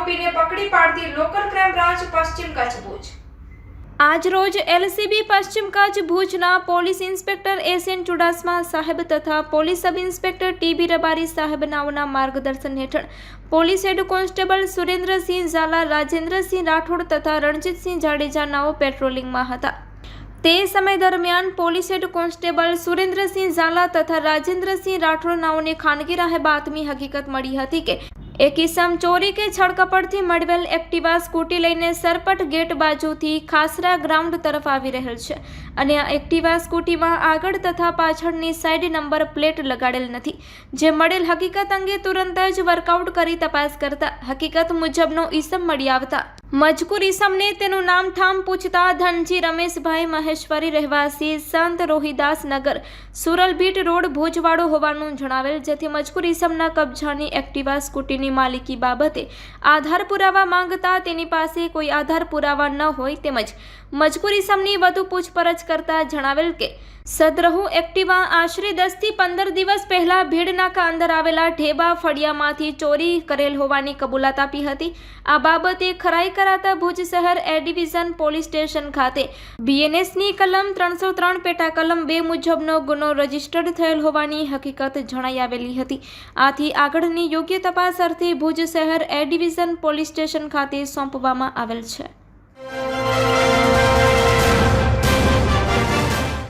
આરોપીને પકડી પાડતી લોકલ ક્રાઇમ બ્રાન્ચ પશ્ચિમ કચ્છ ભુજ. આજરોજ એલસીબી પશ્ચિમ કચ્છ ભુજના police inspector S N Chudasama સાહેબ તથા police sub inspector TB Rabari સાહેબ માર્ગદર્શન હેઠળ police head constable Surendrasinh Zala, Rajendrasinh Rathod તથા રણજીતસિંહ જાડેજાનાઓ પેટ્રોલિંગમાં હતા. તે સમય દરમિયાન police head constable Surendrasinh Zala તથા રાજેન્દ્રસિંહ રાઠોડ નાઓને ખાનગી રાહે બાતમી હકીકત મળી હતી કે એક ઇસમ ચોરી કે છળકપટથી મળવેલ એક્ટિવા સ્કૂટી લઈને સરપટ ગેટ બાજુથી ખાસરા ગ્રાઉન્ડ તરફ આવી રહેલ છે અને આ એક્ટિવા સ્કૂટીમાં આગળ તથા પાછળની સાઈડ નંબર પ્લેટ લગાડેલ નથી, જે મળેલ હકીકત અંગે તુરંત જ વર્કઆઉટ કરી તપાસ કરતા હકીકત મુજબનો ઈસમ મળી આવતા મજકૂર ઈસમને તેનું નામ ઠામ પૂછતા ધનજી રમેશભાઈ મહેશ્વરી રહેવાસી સંત રોહિદાસ નગર સુરલભીટ રોડ ભુજવાડો હોવાનું જણાવેલ, જેથી મજકૂર ઈસમના કબજાની એક્ટિવા સ્કૂટીની માલિકી બાબતે આધાર પુરાવા માંગતા તેની પાસે કોઈ આધાર પુરાવા ન હોય તેમજ મજકૂર ઈસમની વધુ પૂછપરછ કરતા જણાવેલ કે સદરહુ એક્ટિવા આશરે દસથી પંદર દિવસ પહેલા ભીડનાકા અંદર આવેલા ઢેબા ફળિયામાંથી ચોરી કરેલ હોવાની કબૂલાત આપી હતી. આ બાબતે ખરાઈ કરાતા ભુજ શહેર એ ડિવિઝન પોલીસ સ્ટેશન ખાતે બીએનએસની કલમ ત્રણસો ત્રણ પેટા કલમ બે મુજબનો ગુનો રજીસ્ટર્ડ થયેલ હોવાની હકીકત જણાઈ આવેલી હતી. આથી આગળની યોગ્ય તપાસ અર્થે ભુજ શહેર એ ડિવિઝન પોલીસ સ્ટેશન ખાતે સોંપવામાં આવેલ છે.